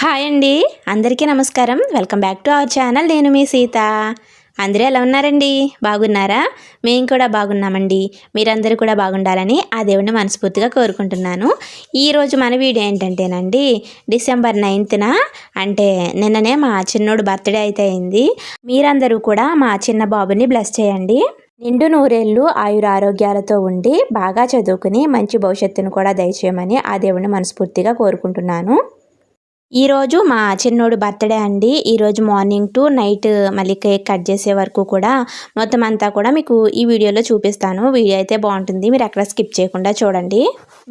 Hi అండి. అందరికీ నమస్కారం. Welcome back to our channel. నేను మీ సీత. అందరూ ఎలా ఉన్నారండి? బాగున్నారా? మేము కూడా బాగున్నామండి. మీరందరూ కూడా బాగుండాలని ఆ దేవుడిని మనస్ఫూర్తిగా కోరుకుంటున్నాను. ఈరోజు మన వీడియో ఏంటంటేనండి డిసెంబర్ నైన్త్న అంటే నిన్ననే మా చిన్నోడు బర్త్డే అయితే అయింది. మీరందరూ కూడా మా చిన్న బాబుని బ్లెస్ చేయండి. నిండు నూరేళ్ళు ఆయుర ఆరోగ్యాలతో ఉండి బాగా చదువుకుని మంచి భవిష్యత్తును కూడా దయచేయమని ఆ దేవుడిని మనస్ఫూర్తిగా కోరుకుంటున్నాను. ఈరోజు మా చిన్నోడు బర్త్డే అండి. ఈరోజు మార్నింగ్ టు నైట్ మళ్ళీ కేక్ కట్ చేసే వరకు కూడా మొత్తం అంతా కూడా మీకు ఈ వీడియోలో చూపిస్తాను. వీడియో అయితే బాగుంటుంది. మీరు ఎక్కడ స్కిప్ చేయకుండా చూడండి.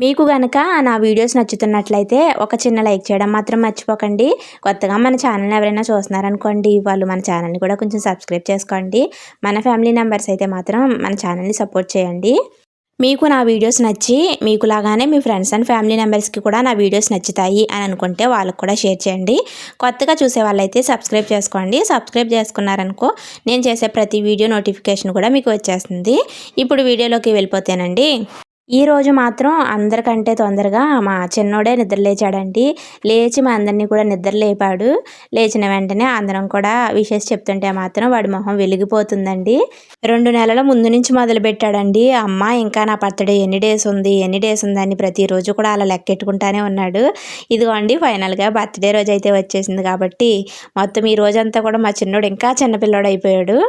మీకు కనుక నా వీడియోస్ నచ్చుతున్నట్లయితే ఒక చిన్న లైక్ చేయడం మాత్రం మర్చిపోకండి. కొత్తగా మన ఛానల్ ఎవరైనా చూస్తున్నారనుకోండి వాళ్ళు మన ఛానల్ని కూడా కొంచెం సబ్స్క్రైబ్ చేసుకోండి. మన ఫ్యామిలీ మెంబర్స్ అయితే మాత్రం మన ఛానల్ని సపోర్ట్ చేయండి. మీకు నా వీడియోస్ నచ్చి మీకు లాగానే మీ ఫ్రెండ్స్ అండ్ ఫ్యామిలీ మెంబర్స్కి కూడా నా వీడియోస్ నచ్చుతాయి అని అనుకుంటే వాళ్ళకు కూడా షేర్ చేయండి. కొత్తగా చూసే వాళ్ళైతే సబ్స్క్రైబ్ చేసుకోండి. సబ్స్క్రైబ్ చేసుకున్నారనుకో నేను చేసే ప్రతి వీడియో నోటిఫికేషన్ కూడా మీకు వచ్చేస్తుంది. ఇప్పుడు వీడియోలోకి వెళ్ళిపోతేనండి. ఈరోజు మాత్రం అందరికంటే తొందరగా మా చిన్నోడే నిద్ర లేచాడండి లేచి మా అందరినీ కూడా నిద్ర లేపాడు లేచిన వెంటనే అందరం కూడా విషెస్ చెప్తుంటే మాత్రం వాడి మొహం వెలిగిపోతుందండి. రెండు నెలల ముందు నుంచి మొదలు పెట్టాడండి అమ్మ ఇంకా నా బర్త్డే ఎన్ని డేస్ ఉంది? ఎన్ని డేస్ ఉందని ప్రతిరోజు కూడా అలా లెక్కెట్టుకుంటానే ఉన్నాడు. ఇదిగోండి ఫైనల్గా బర్త్డే రోజు అయితే వచ్చేసింది కాబట్టి మొత్తం ఈ రోజంతా కూడా మా చిన్నోడు ఇంకా చిన్నపిల్లోడు అయిపోయాడు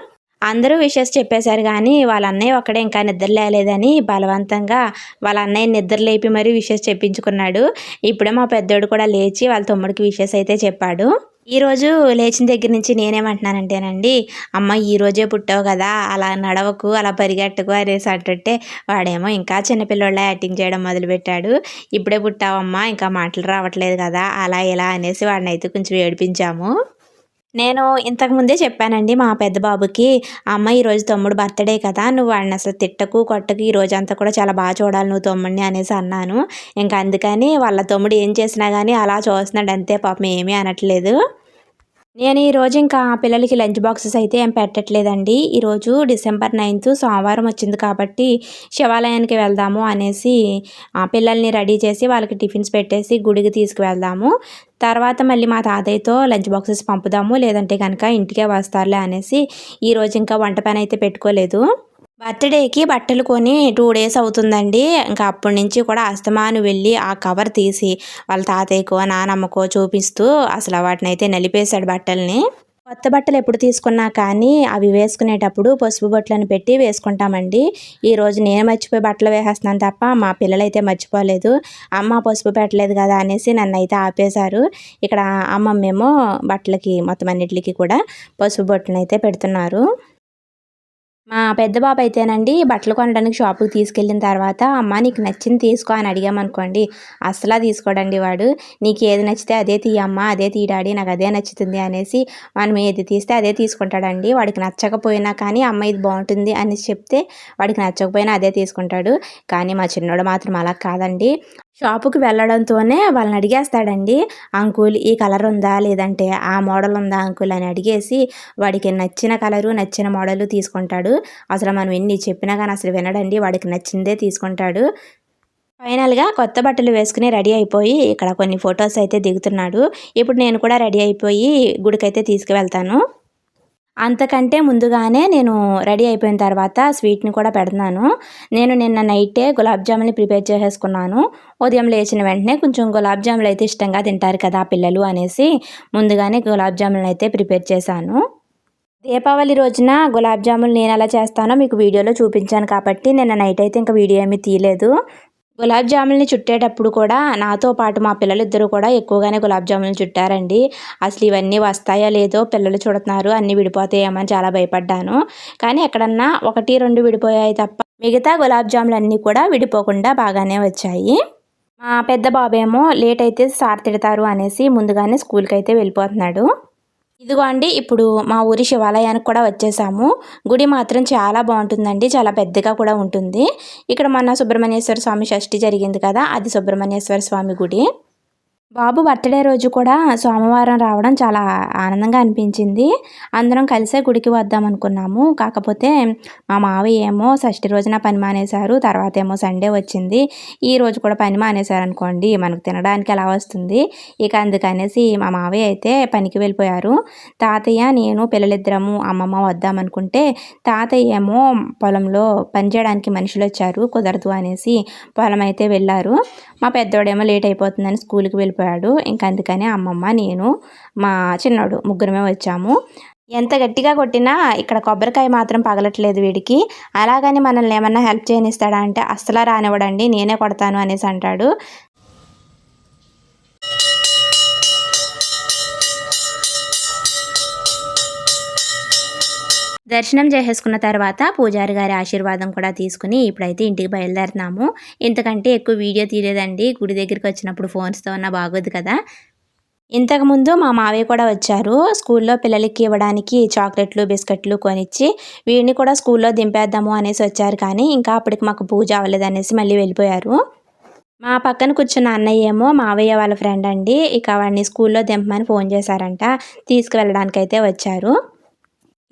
అందరూ విషెస్ చెప్పేశారు కానీ వాళ్ళ అన్నయ్య ఒక్కడే ఇంకా నిద్ర లేలేదని బలవంతంగా వాళ్ళ అన్నయ్య నిద్ర లేపి మరీ విషెస్ చెప్పించుకున్నాడు. ఇప్పుడే మా పెద్దోడు కూడా లేచి వాళ్ళ తమ్ముడికి విషెస్ అయితే చెప్పాడు. ఈరోజు లేచిన దగ్గర నుంచి నేనేమంటున్నానంటేనండి అమ్మ ఈరోజే పుట్టావు కదా అలా నడవకు అలా పరిగెట్టకు అనేసి అంటుంటే వాడేమో ఇంకా చిన్నపిల్లోళ్ళ యాక్టింగ్ చేయడం మొదలుపెట్టాడు. ఇప్పుడే పుట్టావమ్మా ఇంకా మాటలు రావట్లేదు కదా అలా ఇలా అనేసి వాడిని అయితే కొంచెం ఏడిపించాము. నేను ఇంతకుముందే చెప్పానండి మా పెద్ద బాబుకి అమ్మ ఈరోజు తమ్ముడు బర్త్డే కదా నువ్వు వాడిని అసలు తిట్టకు కొట్టకు ఈ రోజు అంతా కూడా చాలా బాగా చూడాలి నువ్వు తమ్ముడిని అనేసి అన్నాను. ఇంకా అందుకని వాళ్ళ తమ్ముడు ఏం చేసినా కానీ అలా చూస్తున్నాడు అంతే పాపం ఏమీ అనట్లేదు. నేను ఈరోజు ఇంకా పిల్లలకి లంచ్ బాక్సెస్ అయితే ఏం పెట్టట్లేదండి. ఈరోజు డిసెంబర్ నైన్త్ సోమవారం వచ్చింది కాబట్టి శివాలయానికి వెళ్దాము అనేసి పిల్లల్ని రెడీ చేసి వాళ్ళకి టిఫిన్స్ పెట్టేసి గుడికి తీసుకువెళ్దాము. తర్వాత మళ్ళీ మా తాతయ్యతో లంచ్ బాక్సెస్ పంపుదాము. లేదంటే కనుక ఇంటికే వస్తారులే అనేసి ఈరోజు ఇంకా వంట పని అయితే పెట్టుకోలేదు. బర్త్డేకి బట్టలు కొని టూ డేస్ అవుతుందండి. ఇంకా అప్పటి నుంచి కూడా అస్తమాను వెళ్ళి ఆ కవర్ తీసి వాళ్ళ తాతయ్యకో నానమ్మకో చూపిస్తూ అసలు వాటిని అయితే నలిపేశాడు బట్టల్ని. కొత్త బట్టలు ఎప్పుడు తీసుకున్నా కానీ అవి వేసుకునేటప్పుడు పసుపు బొట్లను పెట్టి వేసుకుంటామండి. ఈరోజు నేను మర్చిపోయి బట్టలు వేసేస్తున్నాను తప్ప మా పిల్లలైతే మర్చిపోలేదు. అమ్మ పసుపు పెట్టలేదు కదా అనేసి నన్ను అయితే ఆపేశారు. ఇక్కడ అమ్మమ్మేమో బట్టలకి మొత్తం అన్నిటికి కూడా పసుపు బొట్లను అయితే పెడుతున్నారు. మా పెద్ద బాబు అయితేనండి బట్టలు కొనడానికి షాపుకి తీసుకెళ్ళిన తర్వాత అమ్మ నీకు నచ్చింది తీసుకో అని అడిగామనుకోండి. అసలా తీసుకోడండి వాడు. నీకు ఏది నచ్చితే అదే తీయమ్మ అదే తీయడాడి నాకు అదే నచ్చుతుంది అనేసి మనం ఏది తీస్తే అదే తీసుకుంటాడండి. వాడికి నచ్చకపోయినా కానీ అమ్మ ఇది బాగుంటుంది అనేసి చెప్తే వాడికి నచ్చకపోయినా అదే తీసుకుంటాడు. కానీ మా చిన్నోడు మాత్రం అలా కాదండి. షాపుకి వెళ్ళడంతోనే వాళ్ళని అడిగేస్తాడండి. అంకుల్ ఈ కలర్ ఉందా? లేదంటే ఆ మోడల్ ఉందా అంకుల్? అని అడిగేసి వాడికి నచ్చిన కలరు నచ్చిన మోడల్ తీసుకుంటాడు. అసలు మనం ఎన్ని చెప్పినా కానీ అసలు వినడండి. వాడికి నచ్చిందే తీసుకుంటాడు. ఫైనల్గా కొత్త బట్టలు వేసుకుని రెడీ అయిపోయి ఇక్కడ కొన్ని ఫొటోస్ అయితే దిగుతున్నాడు. ఇప్పుడు నేను కూడా రెడీ అయిపోయి గుడికైతే తీసుకువెళ్తాను. అంతకంటే ముందుగానే నేను రెడీ అయిపోయిన తర్వాత స్వీట్ని కూడా పెడతాను నేను నిన్న నైటే గులాబ్ జామున్ని ప్రిపేర్ చేసేసుకున్నాను. ఉదయం లేచిన వెంటనే కొంచెం గులాబ్ జాములు అయితే ఇష్టంగా తింటారు కదా పిల్లలు అనేసి ముందుగానే గులాబ్ జాములను అయితే ప్రిపేర్ చేశాను. దీపావళి రోజున గులాబ్ జాములు నేను ఎలా చేస్తానో మీకు వీడియోలో చూపించాను కాబట్టి నిన్న నైట్ అయితే ఇంకా వీడియో ఏమీ తీయలేదు. గులాబ్ జాములని చుట్టేటప్పుడు కూడా నాతో పాటు మా పిల్లలిద్దరూ కూడా ఎక్కువగానే గులాబ్ జాములు చుట్టారండి. అసలు ఇవన్నీ వస్తాయో లేదో పిల్లలు చుడుతున్నారు అన్నీ విడిపోతాయేమని చాలా భయపడ్డాను. కానీ ఎక్కడన్నా ఒకటి రెండు విడిపోయాయి తప్ప మిగతా గులాబ్ జాములు అన్నీ కూడా విడిపోకుండా బాగానే వచ్చాయి. మా పెద్ద బాబేమో లేట్ అయితే సార్ తిడతారు అనేసి ముందుగానే స్కూల్కి అయితే వెళ్ళిపోతున్నాడు. ఇదిగో అండి ఇప్పుడు మా ఊరి శివాలయానికి కూడా వచ్చేసాము. గుడి మాత్రం చాలా బాగుంటుందండి చాలా పెద్దగా కూడా ఉంటుంది. ఇక్కడ మన సుబ్రహ్మణ్యేశ్వర స్వామి షష్ఠి జరిగింది కదా అది సుబ్రహ్మణ్యేశ్వర స్వామి గుడి. బాబు బర్త్డే రోజు కూడా సోమవారం రావడం చాలా ఆనందంగా అనిపించింది. అందరం కలిసే గుడికి వద్దాం అనుకున్నాము. కాకపోతే మా మావయ్య ఏమో షష్ఠి రోజున పని మానేశారు తర్వాత ఏమో సండే వచ్చింది. ఈ రోజు కూడా పని మానేశారు అనుకోండి మనకు తినడానికి ఎలా వస్తుంది. ఇక అందుకనేసి మా మావయ్య అయితే పనికి వెళ్ళిపోయారు. తాతయ్య నేను పిల్లలిద్దరము అమ్మమ్మ వద్దాం అనుకుంటే తాతయ్య ఏమో పొలంలో పని చేయడానికి మనుషులు వచ్చారు కుదరదు అనేసి పొలం అయితే వెళ్ళారు. మా పెద్దోడేమో లేట్ అయిపోతుందని స్కూల్కి వెళ్ళిపోయాడు ఇంకా అందుకని అమ్మమ్మ నేను మా చిన్నోడు ముగ్గురమే వచ్చాము. ఎంత గట్టిగా కొట్టినా ఇక్కడ కొబ్బరికాయ మాత్రం పగలట్లేదు వీడికి. అలాగని మనల్ని ఏమన్నా హెల్ప్ చేయనిస్తాడా అంటే అస్సలు రానివ్వడండి నేనే కొడతాను అనేసి అంటాడు. దర్శనం చేసేసుకున్న తర్వాత పూజారి గారి ఆశీర్వాదం కూడా తీసుకుని ఇప్పుడైతే ఇంటికి బయలుదేరుతున్నాము. ఎందుకంటే ఎక్కువ వీడియో తీయలేదండి. గుడి దగ్గరికి వచ్చినప్పుడు ఫోన్స్తో ఉన్న బాగోదు కదా. ఇంతకుముందు మా మావయ్య కూడా వచ్చారు. స్కూల్లో పిల్లలకి ఇవ్వడానికి చాక్లెట్లు బిస్కెట్లు కొనిచ్చి వీడిని కూడా స్కూల్లో దింపేద్దాము అనేసి వచ్చారు కానీ ఇంకా అప్పటికి మాకు పూజ అవ్వలేదు అనేసి మళ్ళీ వెళ్ళిపోయారు. మా పక్కన కూర్చున్న అన్నయ్య ఏమో మావయ్య వాళ్ళ ఫ్రెండ్ అండి. ఇక వాడిని స్కూల్లో దింపమని ఫోన్ చేశారంట. తీసుకువెళ్ళడానికి అయితే వచ్చారు.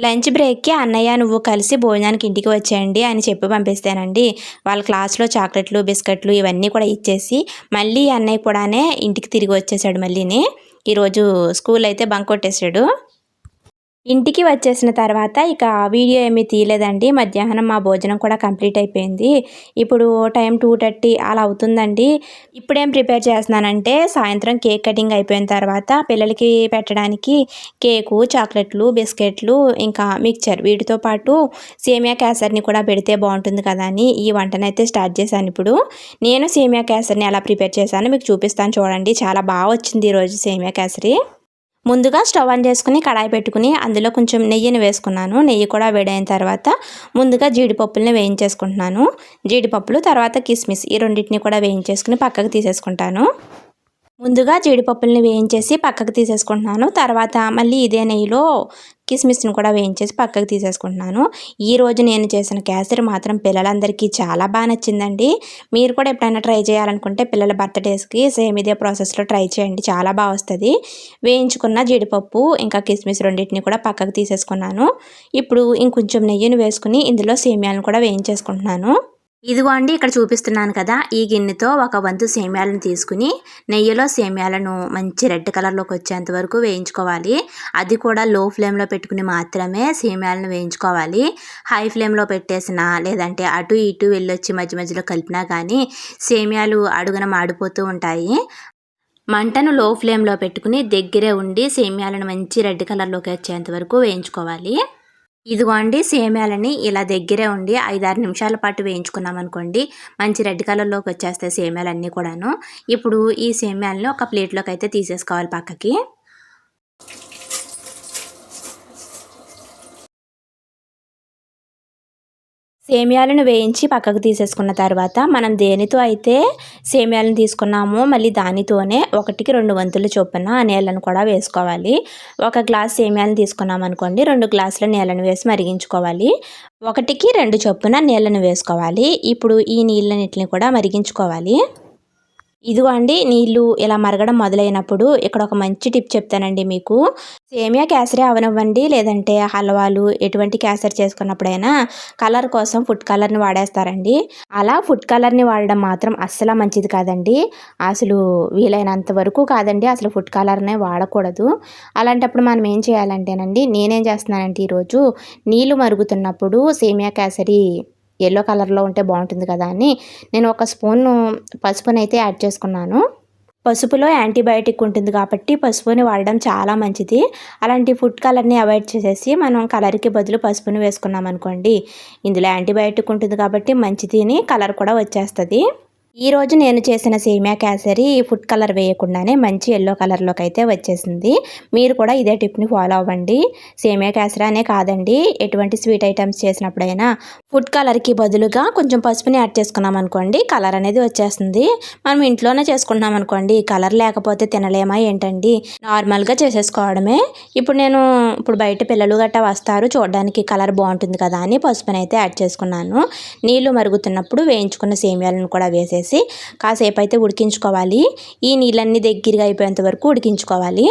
లంచ్ బ్రేక్కి అన్నయ్య నువ్వు కలిసి భోజనానికి ఇంటికి వచ్చేయండి అని చెప్పి పంపిస్తానండి. వాళ్ళ క్లాస్లో చాక్లెట్లు బిస్కెట్లు ఇవన్నీ కూడా ఇచ్చేసి మళ్ళీ అన్నయ్య కూడానే ఇంటికి తిరిగి వచ్చేసాడు మళ్ళీని. ఈరోజు స్కూల్ అయితే బంక్ కొట్టేశాడు. ఇంటికి వచ్చేసిన తర్వాత ఇక వీడియో ఏమీ తీయలేదండి. మధ్యాహ్నం మా భోజనం కూడా కంప్లీట్ అయిపోయింది. ఇప్పుడు టైం టూ థర్టీ అలా అవుతుందండి. ఇప్పుడేం ప్రిపేర్ చేస్తున్నానంటే సాయంత్రం కేక్ కటింగ్ అయిపోయిన తర్వాత పిల్లలకి పెట్టడానికి కేకు చాక్లెట్లు బిస్కెట్లు ఇంకా మిక్చర్ వీటితో పాటు సేమియా క్యాసర్ని కూడా పెడితే బాగుంటుంది కదా అని ఈ వంటనైతే స్టార్ట్ చేశాను ఇప్పుడు. నేను సేమియా క్యాసర్ని ఎలా ప్రిపేర్ చేశాను మీకు చూపిస్తాను చూడండి. చాలా బాగా వచ్చింది ఈరోజు సేమియా క్యాసరీ ముందుగా స్టవ్ ఆన్ చేసుకుని కడాయి పెట్టుకుని అందులో కొంచెం నెయ్యిని వేసుకున్నాను. నెయ్యి కూడా వేడైన తర్వాత ముందుగా జీడిపప్పుల్ని వేయించేసుకుంటున్నాను. జీడిపప్పులు తర్వాత కిస్మిస్ ఈ రెండింటిని కూడా వేయించేసుకుని పక్కకు తీసేసుకుంటాను. ముందుగా జీడిపప్పుల్ని వేయించేసి పక్కకు తీసేసుకుంటున్నాను. తర్వాత మళ్ళీ ఇదే నెయ్యిలో కిస్మిస్ని కూడా వేయించేసి పక్కకు తీసేసుకుంటున్నాను. ఈరోజు నేను చేసిన కేసరి మాత్రం పిల్లలందరికీ చాలా బాగా నచ్చిందండి. మీరు కూడా ఎప్పుడైనా ట్రై చేయాలనుకుంటే పిల్లల బర్త్డేస్కి సేమ్ ఇదే ప్రాసెస్లో ట్రై చేయండి. చాలా బాగా వస్తుంది. వేయించుకున్న జీడిపప్పు ఇంకా కిస్మిస్ రెండింటిని కూడా పక్కకు తీసేసుకున్నాను. ఇప్పుడు ఇంకొంచెం నెయ్యిని వేసుకుని ఇందులో సేమియాలను కూడా వేయించేసుకుంటున్నాను. ఇదిగో అండి ఇక్కడ చూపిస్తున్నాను కదా. ఈ గిన్నెతో ఒక వంతు సేమ్యాలను తీసుకుని నెయ్యిలో సేమ్యాలను మంచి రెడ్ కలర్లోకి వచ్చేంత వరకు వేయించుకోవాలి. అది కూడా లో ఫ్లేమ్లో పెట్టుకుని మాత్రమే సేమ్యాలను వేయించుకోవాలి. హై ఫ్లేమ్లో పెట్టేసిన లేదంటే అటు ఇటు వెళ్ళొచ్చి మధ్య మధ్యలో కలిపినా కానీ సేమ్యాలు అడుగున మాడిపోతూ ఉంటాయి. మంటను లో ఫ్లేమ్లో పెట్టుకుని దగ్గరే ఉండి సేమ్యాలను మంచి రెడ్ కలర్లోకి వచ్చేంత వరకు వేయించుకోవాలి. ఇదిగోండి సేమ్యాలని ఇలా దగ్గరే ఉండి ఐదారు నిమిషాల పాటు వేయించుకున్నాం అనుకోండి మంచి రెడ్ కలర్లోకి వచ్చేస్తాయి సేమ్యాలన్నీ కూడాను. ఇప్పుడు ఈ సేమ్యాలని ఒక ప్లేట్లోకి అయితే తీసేసుకోవాలి పక్కకి. సేమియాలను వేయించి పక్కకు తీసేసుకున్న తర్వాత మనం దేనితో అయితే సేమియాలను తీసుకున్నామో మళ్ళీ దానితోనే ఒకటికి రెండు వంతుల చొప్పున నీళ్ళను కూడా వేసుకోవాలి. ఒక గ్లాస్ సేమియాలను తీసుకున్నాం అనుకోండి రెండు గ్లాసుల నీళ్ళను వేసి మరిగించుకోవాలి. ఒకటికి రెండు చొప్పున నీళ్ళను వేసుకోవాలి. ఇప్పుడు ఈ నీళ్ళన్నిటిని కూడా మరిగించుకోవాలి. ఇదిగో అండి నీళ్ళు ఇలా మరగడం మొదలైనప్పుడు ఇక్కడ ఒక మంచి టిప్ చెప్తానండి మీకు. సేమియా కేసరి అవనివ్వండి లేదంటే హల్వాలు ఎటువంటి కేసరి చేసుకున్నప్పుడైనా కలర్ కోసం ఫుడ్ కలర్ని వాడేస్తారండి. అలా ఫుడ్ కలర్ని వాడడం మాత్రం అస్సలు మంచిది కాదండి. అసలు వీలైనంత వరకు కాదండి అసలు ఫుడ్ కలర్నే వాడకూడదు. అలాంటప్పుడు మనం ఏం చేయాలంటేనండి నేనేం చేస్తున్నానంటే ఈరోజు నీళ్ళు మరుగుతున్నప్పుడు సేమియా కేసరి ఎల్లో కలర్లో ఉంటే బాగుంటుంది కదా అని నేను ఒక స్పూన్ పసుపునైతే అయితే యాడ్ చేసుకున్నాను. పసుపులో యాంటీబయాటిక్ ఉంటుంది కాబట్టి పసుపుని వాడడం చాలా మంచిది. అలాంటి ఫుడ్ కలర్ని అవాయిడ్ చేసేసి మనం కలర్కి బదులు పసుపుని వేసుకున్నాం అనుకోండి ఇందులో యాంటీబయాటిక్ ఉంటుంది కాబట్టి మంచిది కలర్ కూడా వచ్చేస్తుంది. ఈరోజు నేను చేసిన సేమియా కేసరి ఫుడ్ కలర్ వేయకుండానే మంచి ఎల్లో కలర్లోకి అయితే వచ్చేసింది. మీరు కూడా ఇదే టిప్ని ఫాలో అవ్వండి. సేమియా క్యాసరీ అనే కాదండి ఎటువంటి స్వీట్ ఐటమ్స్ చేసినప్పుడైనా ఫుడ్ కలర్కి బదులుగా కొంచెం పసుపుని యాడ్ చేసుకున్నాం అనుకోండి కలర్ అనేది వచ్చేస్తుంది. మనం ఇంట్లోనే చేసుకుంటున్నాం అనుకోండి కలర్ లేకపోతే తినలేమా ఏంటండి? నార్మల్గా చేసేసుకోవడమే. ఇప్పుడు నేను ఇప్పుడు బయట పిల్లలు గట్టా వస్తారు చూడడానికి కలర్ బాగుంటుంది కదా అని పసుపుని అయితే యాడ్ చేసుకున్నాను. నీళ్ళు మరుగుతున్నప్పుడు వేయించుకున్న సేమియాలను కూడా వేసేసి వేసి కాసేపు అయితే ఉడికించుకోవాలి. ఈ నీళ్ళన్నీ దగ్గరగా అయిపోయేంత వరకు ఉడికించుకోవాలి.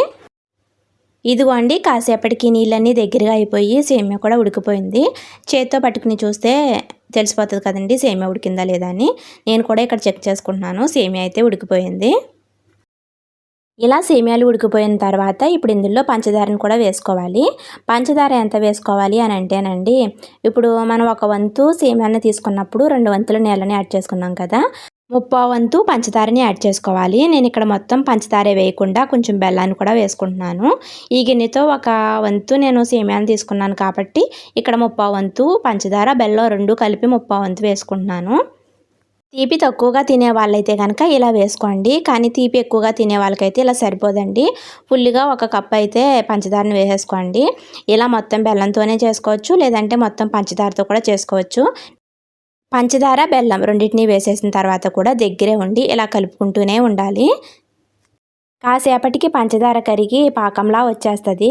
ఇదిగోండి కాసేపటికి నీళ్ళన్నీ దగ్గరగా అయిపోయి సేమ్యా కూడా ఉడికిపోయింది. చేత్తో పట్టుకుని చూస్తే తెలిసిపోతుంది కదండి సేమ్యా ఉడికిందా లేదా అని. నేను కూడా ఇక్కడ చెక్ చేసుకుంటున్నాను సేమ్యా అయితే ఉడికిపోయింది. ఇలా సేమ్యాలు ఉడికిపోయిన తర్వాత ఇప్పుడు ఇందులో పంచదారను కూడా వేసుకోవాలి. పంచదార ఎంత వేసుకోవాలి అని అంటేనండి ఇప్పుడు మనం ఒక వంతు సేమ్యాలను తీసుకున్నప్పుడు రెండు వంతులు నీళ్ళని యాడ్ చేసుకున్నాం కదా ముప్పా వంతు పంచదారని యాడ్ చేసుకోవాలి. నేను ఇక్కడ మొత్తం పంచదార వేయకుండా కొంచెం బెల్లాన్ని కూడా వేసుకుంటున్నాను. ఈ గిన్నెతో ఒక వంతు నేను సేమ్యాన్ని తీసుకున్నాను కాబట్టి ఇక్కడ ముప్పా వంతు పంచదార బెల్లం రెండు కలిపి ముప్పా వంతు వేసుకుంటున్నాను. తీపి తక్కువగా తినే వాళ్ళైతే కనుక ఇలా వేసుకోండి. కానీ తీపి ఎక్కువగా తినే వాళ్ళకైతే ఇలా సరిపోదండి. ఫుల్గా ఒక కప్ అయితే పంచదారని వేసేసుకోండి. ఇలా మొత్తం బెల్లంతోనే చేసుకోవచ్చు. లేదంటే మొత్తం పంచదారతో కూడా చేసుకోవచ్చు. పంచదార బెల్లం రెండింటిని వేసేసిన తర్వాత కూడా దగ్గరే ఉండి ఇలా కలుపుకుంటూనే ఉండాలి. కాసేపటికి పంచదార కరిగి పాకంలా వచ్చేస్తుంది.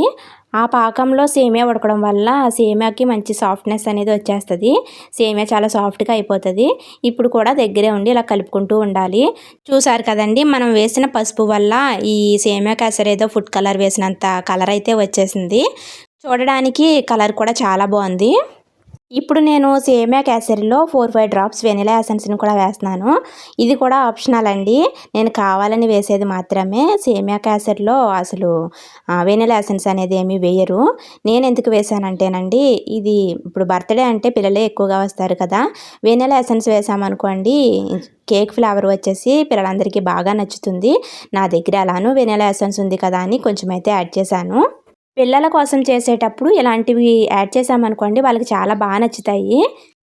ఆ పాకంలో సేమియా ఉడకడం వల్ల సేమియాకి మంచి సాఫ్ట్నెస్ అనేది వచ్చేస్తుంది. సేమియా చాలా సాఫ్ట్గా అయిపోతుంది. ఇప్పుడు కూడా దగ్గరే ఉండి ఇలా కలుపుకుంటూ ఉండాలి. చూసారు కదండి మనం వేసిన పసుపు వల్ల ఈ సేమియా కేసరి ఏదో ఫుడ్ కలర్ వేసినంత కలర్ అయితే వచ్చేసింది. చూడడానికి కలర్ కూడా చాలా బాగుంది. ఇప్పుడు నేను సేమియా కేసరిలో ఫోర్ ఫైవ్ డ్రాప్స్ వెనిలా ఎసెన్స్ని కూడా వేస్తున్నాను. ఇది కూడా ఆప్షనల్ అండి. నేను కావాలని వేసేది మాత్రమే. సేమియా కేసరిలో అసలు వెనిలా ఎసెన్స్ అనేది ఏమీ వేయరు. నేను ఎందుకు వేశానంటేనండి ఇది ఇప్పుడు బర్త్డే అంటే పిల్లలే ఎక్కువగా వస్తారు కదా. వెనిలా ఎసెన్స్ వేసామనుకోండి కేక్ ఫ్లేవర్ వచ్చేసి పిల్లలందరికీ బాగా నచ్చుతుంది. నా దగ్గర అలాను వెనిలా ఎసెన్స్ ఉంది కదా అని కొంచెం అయితే యాడ్ చేశాను. పిల్లల కోసం చేసేటప్పుడు ఇలాంటివి యాడ్ చేసామనుకోండి వాళ్ళకి చాలా బాగా నచ్చుతాయి.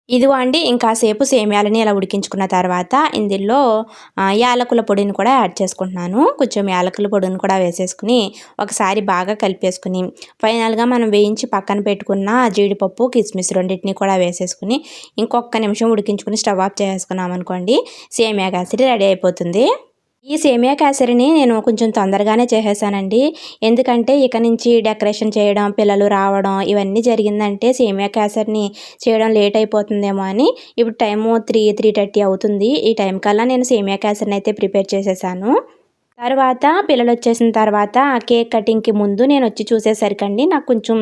ఇదిగో అండి ఇంకాసేపు సేమ్యాలని ఇలా ఉడికించుకున్న తర్వాత ఇందులో యాలకుల పొడిని కూడా యాడ్ చేసుకుంటున్నాను. కొంచెం యాలకుల పొడిని కూడా వేసేసుకుని ఒకసారి బాగా కలిపేసుకుని ఫైనల్గా మనం వేయించి పక్కన పెట్టుకున్న జీడిపప్పు కిస్మిస్ రెండింటిని కూడా వేసేసుకుని ఇంకొక నిమిషం ఉడికించుకుని స్టవ్ ఆఫ్ చేసుకున్నాం అనుకోండి సేమియా కాసిరి రెడీ అయిపోతుంది. ఈ సేమియా కేసరిని నేను కొంచెం తొందరగానే చేసేసానండి. ఎందుకంటే ఇక నుంచి డెకరేషన్ చేయడం పిల్లలు రావడం ఇవన్నీ జరిగిందంటే సేమియా కేసరిని చేయడం లేట్ అయిపోతుందేమో అని. ఇప్పుడు టైము త్రీ త్రీ థర్టీ అవుతుంది. ఈ టైం కల్లా నేను సేమియా కేసరిని అయితే ప్రిపేర్ చేసేసాను. తర్వాత పిల్లలు వచ్చేసిన తర్వాత కేక్ కటింగ్కి ముందు నేను వచ్చి చూసేసరికండి నాకు కొంచెం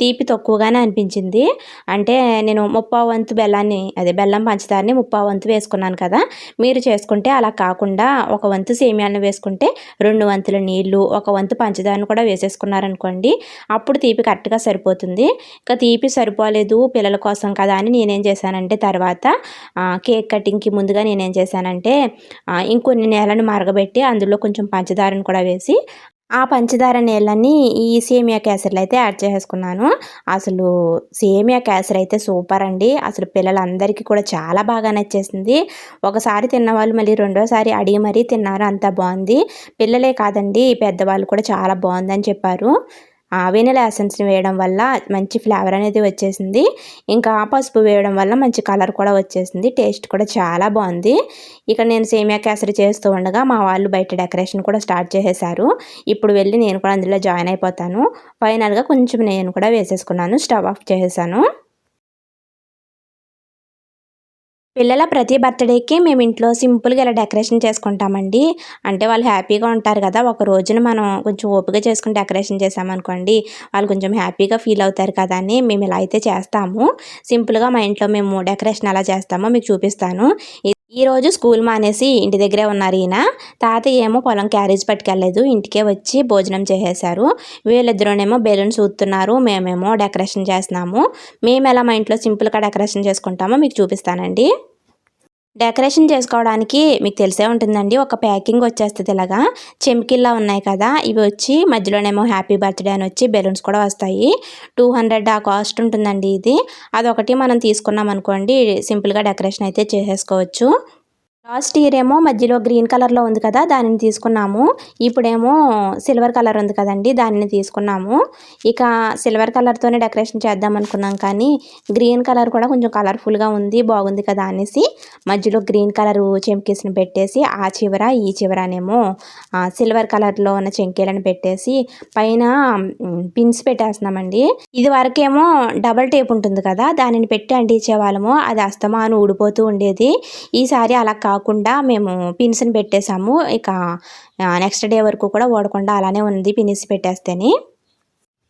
తీపి తక్కువగానే అనిపించింది. అంటే నేను ముప్పావు వంతు బెల్లాన్ని అదే బెల్లం పంచదారని ముప్పావు వంతు వేసుకున్నాను కదా మీరు చేసుకుంటే అలా కాకుండా ఒక వంతు సేమియాలను వేసుకుంటే రెండు వంతుల నీళ్ళు ఒక వంతు పంచదారను కూడా వేసేసుకున్నారనుకోండి అప్పుడు తీపి కరెక్ట్గా సరిపోతుంది. ఇంకా తీపి సరిపోలేదు పిల్లల కోసం కదా అని నేనేం చేశానంటే తర్వాత కేక్ కటింగ్కి ముందుగా నేనేం చేశానంటే ఇంకొన్ని నేలను మరగబెట్టి అందులో కొంచెం కొంచెం పంచదారను కూడా వేసి ఆ పంచదార నీళ్ళని ఈ సేమియా క్యాసర్లు అయితే యాడ్ చేసుకున్నాను అసలు సేమియా కేసరి అయితే సూపర్ అండి. అసలు పిల్లలందరికీ కూడా చాలా బాగా నచ్చేసింది. ఒకసారి తిన్నవాళ్ళు మళ్ళీ రెండోసారి అడిగి మరీ తిన్నారు అంత బాగుంది. పిల్లలే కాదండి పెద్దవాళ్ళు కూడా చాలా బాగుందని చెప్పారు. వెనిలా ఎసెన్స్ని వేయడం వల్ల మంచి ఫ్లేవర్ అనేది వచ్చేసింది. ఇంకా పసుపు వేయడం వల్ల మంచి కలర్ కూడా వచ్చేసింది. టేస్ట్ కూడా చాలా బాగుంది. ఇక నేను సేమియా కేసరి చేస్తూ ఉండగా మా వాళ్ళు బయట డెకరేషన్ కూడా స్టార్ట్ చేసేసారు ఇప్పుడు వెళ్ళి నేను కూడా అందులో జాయిన్ అయిపోతాను. ఫైనల్గా కొంచెం నేను కూడా వేసేసుకున్నాను. స్టవ్ ఆఫ్ చేసేసాను. పిల్లల ప్రతి బర్త్డేకి మేము ఇంట్లో సింపుల్గా ఇలా డెకరేషన్ చేసుకుంటామండి. అంటే వాళ్ళు హ్యాపీగా ఉంటారు కదా ఒక రోజున మనం కొంచెం ఓపిక చేసుకుని డెకరేషన్ చేసామనుకోండి వాళ్ళు కొంచెం హ్యాపీగా ఫీల్ అవుతారు కదా అని మేము ఇలా అయితే చేస్తాము. సింపుల్గా మా ఇంట్లో మేము డెకరేషన్ ఎలా చేస్తామో మీకు చూపిస్తాను. ఈరోజు స్కూల్ మానేసి ఇంటి దగ్గరే ఉన్నారు ఈయన. తాతయ్య ఏమో పొలం క్యారేజ్ పట్టుకెళ్ళలేదు ఇంటికే వచ్చి భోజనం చేసేసారు వీళ్ళిద్దరూనేమో బెలూన్స్ ఊతున్నారు మేమేమో డెకరేషన్ చేస్తున్నాము. మేము ఎలా మా ఇంట్లో సింపుల్గా డెకరేషన్ చేసుకుంటామో మీకు చూపిస్తానండి. డెకరేషన్ చేసుకోవడానికి మీకు తెలిసే ఉంటుందండి. ఒక ప్యాకింగ్ వచ్చేస్తుంది ఇలాగా. చెమికిల్లా ఉన్నాయి కదా ఇవి వచ్చి మధ్యలోనేమో హ్యాపీ బర్త్డే అని వచ్చి బెలూన్స్ కూడా వస్తాయి. టూ హండ్రెడ్ ఆ కాస్ట్ ఉంటుందండి ఇది. అదొకటి మనం తీసుకున్నాం అనుకోండి సింపుల్గా డెకరేషన్ అయితే చేసేసుకోవచ్చు. లాస్ట్ ఇయర్ ఏమో మధ్యలో గ్రీన్ కలర్లో ఉంది కదా దానిని తీసుకున్నాము. ఇప్పుడేమో సిల్వర్ కలర్ ఉంది కదండి దానిని తీసుకున్నాము. ఇక సిల్వర్ కలర్తోనే డెకరేషన్ చేద్దాం అనుకున్నాం కానీ గ్రీన్ కలర్ కూడా కొంచెం కలర్ఫుల్గా ఉంది బాగుంది కదా అనేసి మధ్యలో గ్రీన్ కలర్ చెంకీస్ని పెట్టేసి ఆ చివర ఈ చివరనేమో సిల్వర్ కలర్లో ఉన్న చెంకీలను పెట్టేసి పైన పిన్స్ పెట్టేస్తున్నామండి. ఇది వరకేమో డబల్ టేప్ ఉంటుంది కదా దానిని పెట్టి అంటించే వాళ్ళము అది అస్తమాను ఊడిపోతూ ఉండేది. ఈసారి అలా కాకుండా మేము పిన్స్ని పెట్టేశాము. ఇక నెక్స్ట్ డే వరకు కూడా ఓడకుండా అలానే ఉంది పినిసి పెట్టేస్తేని.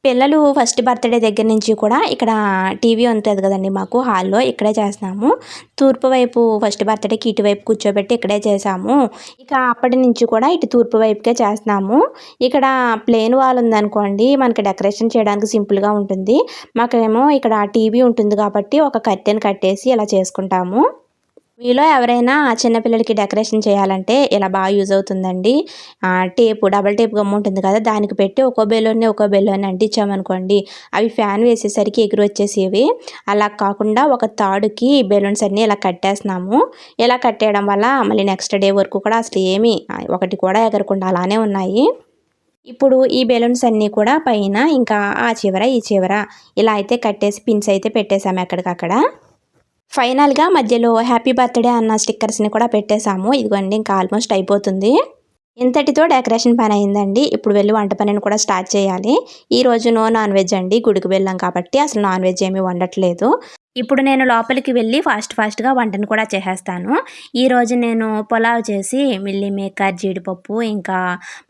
పిల్లలు ఫస్ట్ బర్త్డే దగ్గర నుంచి కూడా ఇక్కడ టీవీ ఉంటుంది కదండి మాకు హాల్లో ఇక్కడే చేస్తున్నాము. తూర్పు వైపు ఫస్ట్ బర్త్డేకి ఇటువైపు కూర్చోబెట్టి ఇక్కడే చేసాము ఇక అప్పటి నుంచి కూడా ఇటు తూర్పు వైపుకే చేస్తున్నాము. ఇక్కడ ప్లేన్ వాల్ ఉందనుకోండి మనకి డెకరేషన్ చేయడానికి సింపుల్గా ఉంటుంది. మాకేమో ఇక్కడ టీవీ ఉంటుంది కాబట్టి ఒక కట్టెను కట్టేసి ఇలా చేసుకుంటాము. మీలో ఎవరైనా చిన్నపిల్లలకి డెకరేషన్ చేయాలంటే ఇలా బాగా యూజ్ అవుతుందండి. టేపు డబల్ టేప్ గమ్ము ఉంటుంది కదా దానికి పెట్టి ఒక్కో బెలూన్ని ఒక్కో బెలూన్ అంటించామనుకోండి అవి ఫ్యాన్ వేసేసరికి ఎగురు వచ్చేసేవి. అలా కాకుండా ఒక తాడుకి బెలూన్స్ అన్నీ ఇలా కట్టేస్తున్నాము. ఇలా కట్టేయడం వల్ల మళ్ళీ నెక్స్ట్ డే వరకు కూడా అసలు ఏమీ ఒకటి కూడా ఎగరకుండా అలానే ఉన్నాయి. ఇప్పుడు ఈ బెలూన్స్ అన్నీ కూడా పైన ఇంకా ఆ చివర ఈ చివర ఇలా అయితే కట్టేసి పిన్స్ అయితే పెట్టేశాము ఎక్కడికక్కడ. ఫైనల్గా మధ్యలో హ్యాపీ బర్త్డే అన్న స్టిక్కర్స్ని కూడా పెట్టేశాము. ఇదిగోండి ఇంకా ఆల్మోస్ట్ అయిపోతుంది. ఇంతటితో డెకరేషన్ పని అయిందండి. ఇప్పుడు వెళ్ళి వంట పనిని కూడా స్టార్ట్ చేయాలి. ఈ రోజు నో నాన్ వెజ్ అండి. గుడికి వెళ్ళాం కాబట్టి అసలు నాన్ వెజ్ ఏమీ వండట్లేదు. ఇప్పుడు నేను లోపలికి వెళ్ళి ఫాస్ట్ ఫాస్ట్గా వంటను కూడా చేసేస్తాను. ఈరోజు నేను పులావ్ చేసి మిల్లీ మేకర్ జీడిపప్పు ఇంకా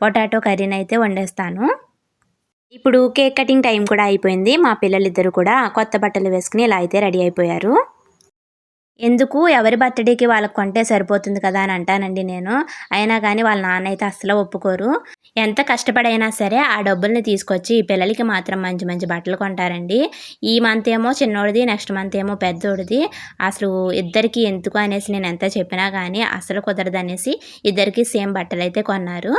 పొటాటో కర్రీని అయితే వండేస్తాను. ఇప్పుడు కేక్ కటింగ్ టైం కూడా అయిపోయింది. మా పిల్లలిద్దరూ కూడా కొత్త బట్టలు వేసుకుని ఇలా అయితే రెడీ అయిపోయారు. ఎందుకు ఎవరి బర్త్డేకి వాళ్ళకి కొంటే సరిపోతుంది కదా అని అంటానండి నేను. అయినా కానీ వాళ్ళ నాన్న అయితే అస్సలు ఒప్పుకోరు. ఎంత కష్టపడైనా సరే ఆ డబ్బుల్ని తీసుకొచ్చి ఈ పిల్లలకి మాత్రం మంచి మంచి బట్టలు కొంటారండి. ఈ మంత్ ఏమో చిన్నోడిది నెక్స్ట్ మంత్ ఏమో పెద్దోడిది. అసలు ఇద్దరికి ఎందుకు అనేసి నేను ఎంత చెప్పినా కానీ అసలు కుదరదనేసి ఇద్దరికి సేమ్ బట్టలు అయితే కొన్నారు.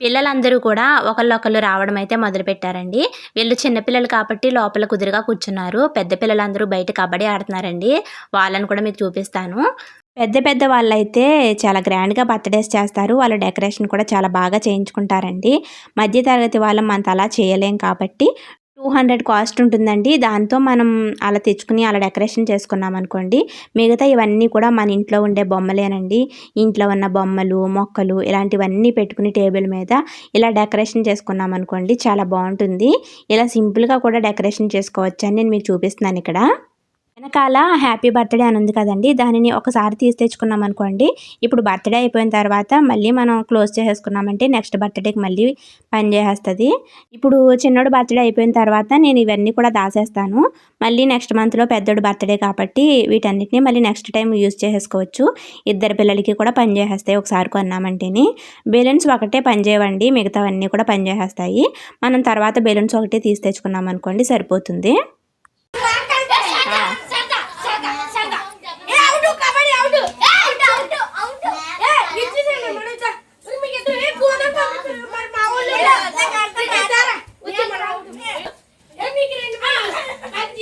పిల్లలందరూ కూడా ఒకళ్ళొకళ్ళు రావడం అయితే మొదలుపెట్టారండి. వీళ్ళు చిన్నపిల్లలు కాబట్టి లోపల కుదురుగా కూర్చున్నారు. పెద్ద పిల్లలందరూ బయట కబడ్డీ ఆడుతున్నారండి. వాళ్ళని కూడా మీకు చూపిస్తాను. పెద్ద పెద్ద వాళ్ళైతే చాలా గ్రాండ్గా బర్త్డేస్ చేస్తారు. వాళ్ళ డెకరేషన్ కూడా చాలా బాగా చేయించుకుంటారండి. మధ్య తరగతి వాళ్ళం అంత అలా చేయలేం కాబట్టి టూ హండ్రెడ్ కాస్ట్ ఉంటుందండి. దాంతో మనం అలా తెచ్చుకుని అలా డెకరేషన్ చేసుకున్నాం అనుకోండి. మిగతా ఇవన్నీ కూడా మన ఇంట్లో ఉండే బొమ్మలేనండి. ఇంట్లో ఉన్న బొమ్మలు మొక్కలు ఇలాంటివన్నీ పెట్టుకుని టేబుల్ మీద ఇలా డెకరేషన్ చేసుకున్నాం అనుకోండి చాలా బాగుంటుంది. ఇలా సింపుల్గా కూడా డెకరేషన్ చేసుకోవచ్చు అని నేను మీకు చూపిస్తున్నాను ఇక్కడ. వెనకాల హ్యాపీ బర్త్డే అని ఉంది కదండి. దానిని ఒకసారి తీసి తెచ్చుకున్నాం అనుకోండి. ఇప్పుడు బర్త్డే అయిపోయిన తర్వాత మళ్ళీ మనం క్లోజ్ చేసేసుకున్నామంటే నెక్స్ట్ బర్త్డేకి మళ్ళీ పని చేసేస్తుంది. ఇప్పుడు చిన్నోడు బర్త్డే అయిపోయిన తర్వాత నేను ఇవన్నీ కూడా దాసేస్తాను. మళ్ళీ నెక్స్ట్ మంత్లో పెద్దోడు బర్త్డే కాబట్టి వీటన్నిటిని మళ్ళీ నెక్స్ట్ టైం యూజ్ చేసేసుకోవచ్చు. ఇద్దరు పిల్లలకి కూడా పని చేసేస్తాయి ఒకసారి కొన్నామంటేని. బెలూన్స్ ఒకటే పని చేయవండి. మిగతావన్నీ కూడా పని చేసేస్తాయి. మనం తర్వాత బెలూన్స్ ఒకటే తీసి తెచ్చుకున్నాం అనుకోండి సరిపోతుంది.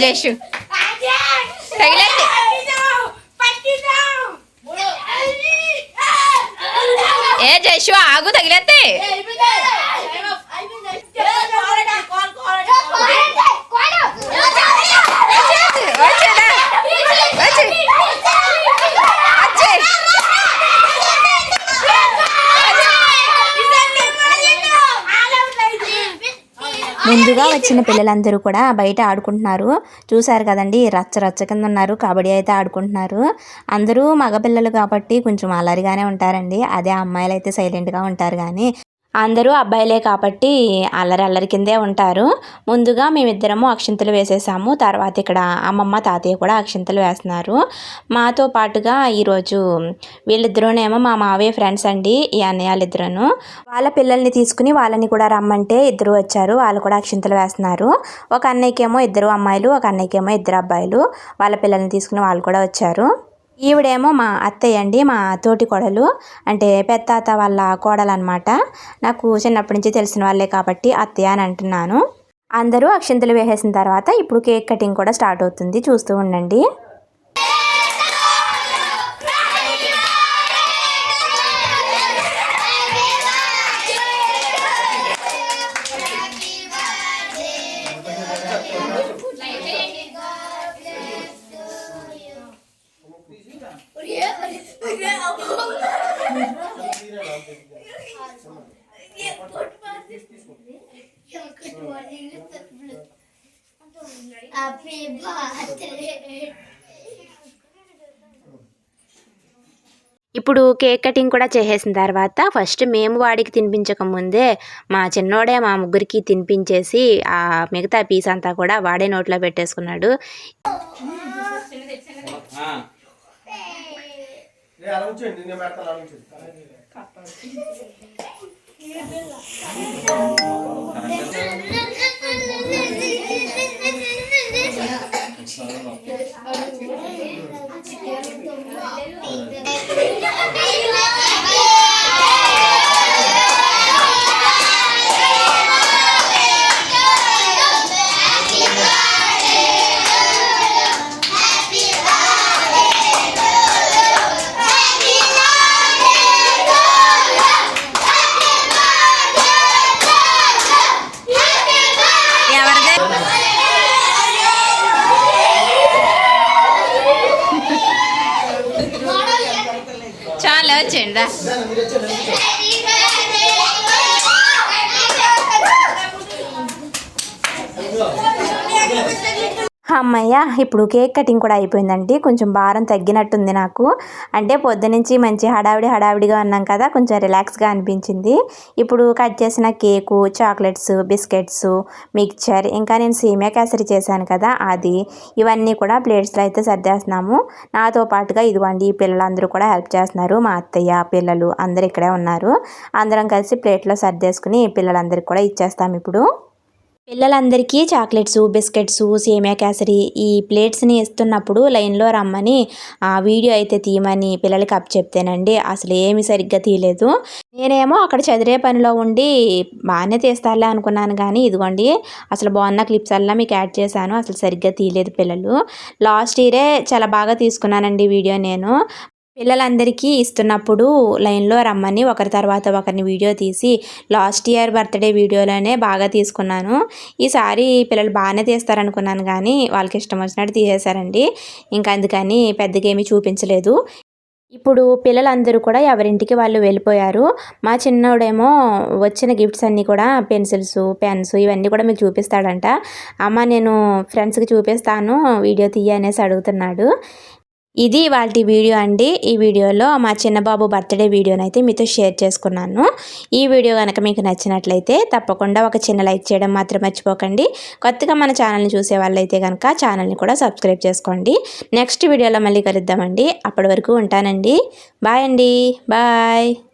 આવી જઈશું. થઈ લેશે એ જઈશું આગું થઈ લેતે ముందుగా వచ్చిన పిల్లలందరూ కూడా బయట ఆడుకుంటున్నారు. చూసారు కదండి రచ్చ రచ్చ కింద ఉన్నారు కబడ్డీ అయితే ఆడుకుంటున్నారు. అందరూ మగపిల్లలు కాబట్టి కొంచెం అలరిగానే ఉంటారండి. అదే అమ్మాయిలు అయితే సైలెంట్గా ఉంటారు కానీ అందరూ అబ్బాయిలే కాబట్టి అల్లరి అల్లరి కిందే ఉంటారు. ముందుగా మేమిద్దరము అక్షింతలు వేసేసాము. తర్వాత ఇక్కడ అమ్మమ్మ తాతయ్య కూడా అక్షింతలు వేస్తున్నారు. మాతో పాటుగా ఈరోజు వీళ్ళిద్దరూనేమో మా మావయ్య ఫ్రెండ్స్ అండి ఈ అన్నయ్యలిద్దరూ వాళ్ళ పిల్లల్ని తీసుకుని వాళ్ళని కూడా రమ్మంటే ఇద్దరు వచ్చారు. వాళ్ళు కూడా అక్షింతలు వేస్తున్నారు. ఒక అన్నయ్యకేమో ఇద్దరు అమ్మాయిలు ఒక అన్నయ్యకేమో ఇద్దరు అబ్బాయిలు. వాళ్ళ పిల్లల్ని తీసుకుని వాళ్ళు కూడా వచ్చారు. ఈవిడేమో మా అత్తయ్య అండి మా తోటి కోడలు. అంటే పెత్తాత వాళ్ళ కోడలు అనమాట నాకు చిన్నప్పటి నుంచి తెలిసిన వాళ్ళే కాబట్టి అత్తయ్య అని అంటున్నాను. అందరూ అక్షింతలు వేసేసిన తర్వాత ఇప్పుడు కేక్ కటింగ్ కూడా స్టార్ట్ అవుతుంది. చూస్తూ ఉండండి. Happy birthday. ఇప్పుడు కేక్ కటింగ్ కూడా చేసేసిన తర్వాత ఫస్ట్ మేము వాడికి తినిపించక ముందే మా చిన్నోడే మా ముగ్గురికి తినిపించేసి ఆ మిగతా పీస్ అంతా కూడా వాడే నోట్లో పెట్టేసుకున్నాడు. 괜찮아. చాలా వచ్చేయండి రా మీరు వచ్చారు అమ్మయ్య ఇప్పుడు కేక్ కటింగ్ కూడా అయిపోయిందండి. కొంచెం భారం తగ్గినట్టుంది నాకు. అంటే పొద్దునుంచి మంచి హడావిడి హడావిడిగా ఉన్నాం కదా కొంచెం రిలాక్స్గా అనిపించింది. ఇప్పుడు కట్ చేసిన కేకు చాక్లెట్స్ బిస్కెట్స్ మిక్చర్ ఇంకా నేను సేమియా కేసరి చేశాను కదా అది. ఇవన్నీ కూడా ప్లేట్స్లో అయితే సర్దేస్తున్నాము. నాతో పాటుగా ఇదిగోండి ఈ పిల్లలందరూ కూడా హెల్ప్ చేస్తున్నారు. మా అత్తయ్య పిల్లలు అందరు ఇక్కడే ఉన్నారు. అందరం కలిసి ప్లేట్లో సర్దేసుకుని పిల్లలందరికీ కూడా ఇచ్చేస్తాం ఇప్పుడు. పిల్లలందరికీ చాక్లెట్స్ బిస్కెట్స్ సేమియా కేసరి ఈ ప్లేట్స్ని ఇస్తున్నప్పుడు లైన్లో రమ్మని ఆ వీడియో అయితే తీయమని పిల్లలకి అప్ చెప్తేనండి అసలు ఏమి సరిగ్గా తీయలేదు. నేనేమో అక్కడ చదివే పనిలో ఉండి బాగానే తీస్తారులే అనుకున్నాను కానీ ఇదిగోండి అసలు బాగున్న క్లిప్స్ అలా మీకు యాడ్ చేశాను. అసలు సరిగ్గా తీయలేదు పిల్లలు. లాస్ట్ ఇయరే చాలా బాగా తీసుకున్నానండి వీడియో నేను. పిల్లలందరికీ ఇస్తున్నప్పుడు లైన్లో రమ్మని ఒకరి తర్వాత ఒకరిని వీడియో తీసి లాస్ట్ ఇయర్ బర్త్డే వీడియోలోనే బాగా తీసుకున్నాను. ఈసారి పిల్లలు బాగానే తీస్తారనుకున్నాను కానీ వాళ్ళకి ఇష్టం వచ్చినట్టు తీసేశారండి. ఇంకా అందుకని పెద్దగా ఏమీ చూపించలేదు. ఇప్పుడు పిల్లలందరూ కూడా ఎవరింటికి వాళ్ళు వెళ్ళిపోయారు. మా చిన్నోడేమో వచ్చిన గిఫ్ట్స్ అన్నీ కూడా పెన్సిల్స్ పెన్స్ ఇవన్నీ కూడా మీకు చూపిస్తాడంట. అమ్మ నేను ఫ్రెండ్స్కి చూపిస్తాను వీడియో తీయ అనేసి అడుగుతున్నాడు. ఇది వాళ్ళ వీడియో అండి. ఈ వీడియోలో మా చిన్నబాబు బర్త్డే వీడియోని అయితే మీతో షేర్ చేసుకున్నాను. ఈ వీడియో కనుక మీకు నచ్చినట్లయితే తప్పకుండా ఒక చిన్న లైక్ చేయడం మాత్రం మర్చిపోకండి. కొత్తగా మన ఛానల్ని చూసే వాళ్ళైతే కనుక ఛానల్ని కూడా సబ్స్క్రైబ్ చేసుకోండి. నెక్స్ట్ వీడియోలో మళ్ళీ కలుద్దామండి. అప్పటి వరకు ఉంటానండి. బాయ్ అండి. బాయ్.